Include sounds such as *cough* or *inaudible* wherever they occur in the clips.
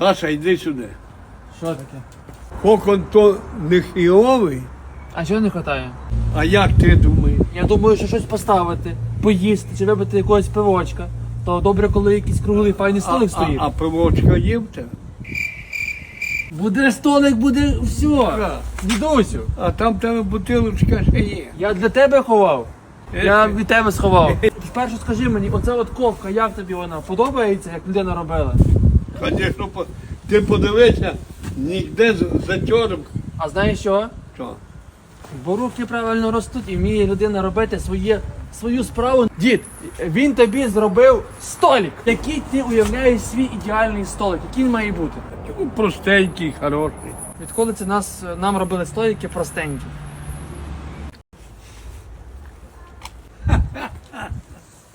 Саша, йди сюди. Що таке? Кокон то не хіовий, А чого не вистачає? а як ти думаєш? Я думаю, що щось поставити, поїсти чи випити якогось пивочка. То добре, коли якийсь круглий файний столик а, стоїть. а пивочка є в тебе? Буде столик, буде все. Так. Дідусю, А там в тебе бутилочка ще є. я для тебе ховав. Е, Я від тебе сховав. *laughs* Спершу скажи мені, оця от ковка, як тобі вона подобається, як людина робила? Звісно, ти подивися, ніде з- А знаєш що? Що? Бо руки правильно ростуть і вміє людина робити своє, свою справу. Дід, він тобі зробив столик. Який ти уявляєш свій ідеальний столик? Який він має бути? Ну, Простенький, хороший. Відколи це нас, нам робили столики простенькі?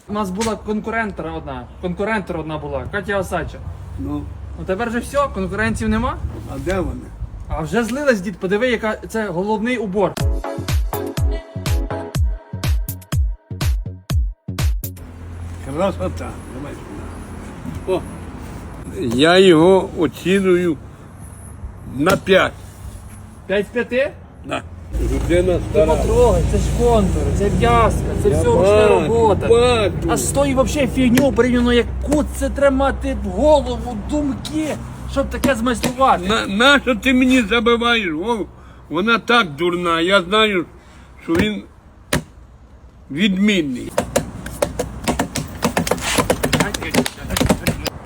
У нас була конкурентора одна. Конкурентор одна була, Катя Осача. Ну, Ну тепер же все, конкуренців нема. а де вони? А вже злилась дід, подиви, яка це головний убор. Красота. Давай сюди. О, я його оціную на 5. 5 з 5? На. Людина Ти стара. потрогай, це ж контур, це в'язка, це Я все ручна робота. бачу. А з тої взагалі фігню порівняно як кут це тримати в голову, думки, щоб таке змайструвати. На, нащо ти мені забиваєш голову? Вона так дурна. Я знаю, що він відмінний.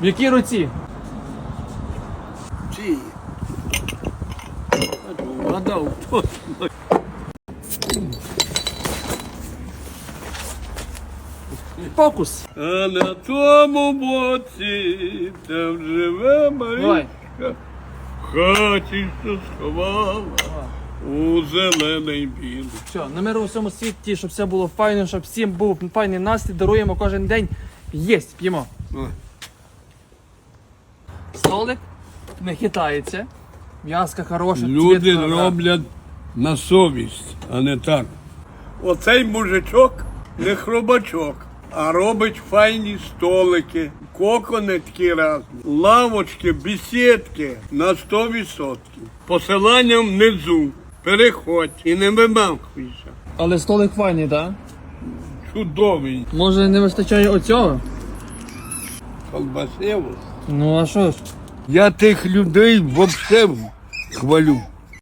В якій руці? Ці. Вгадав. хто. Фокус. А на тому боці там живе Марічка. В хаті, що сховала у зелений білий. Все, на миру у всьому світі, щоб все було файно, щоб всім був файний настрій, даруємо кожен день. Єсть, п'ємо. Столик не хитається. М'яска хороша. Люди цвітка, роблять на совість, а не так. Оцей мужичок не хробачок, а робить файні столики, кокони такі разні, лавочки, бесідки на 100%. Посилання внизу. Переходь і не вимахуйся. Але столик файний, так? Чудовий. Може не вистачає оцього? Колбасево. Ну а що ж? Я тих людей взагалі хвалю.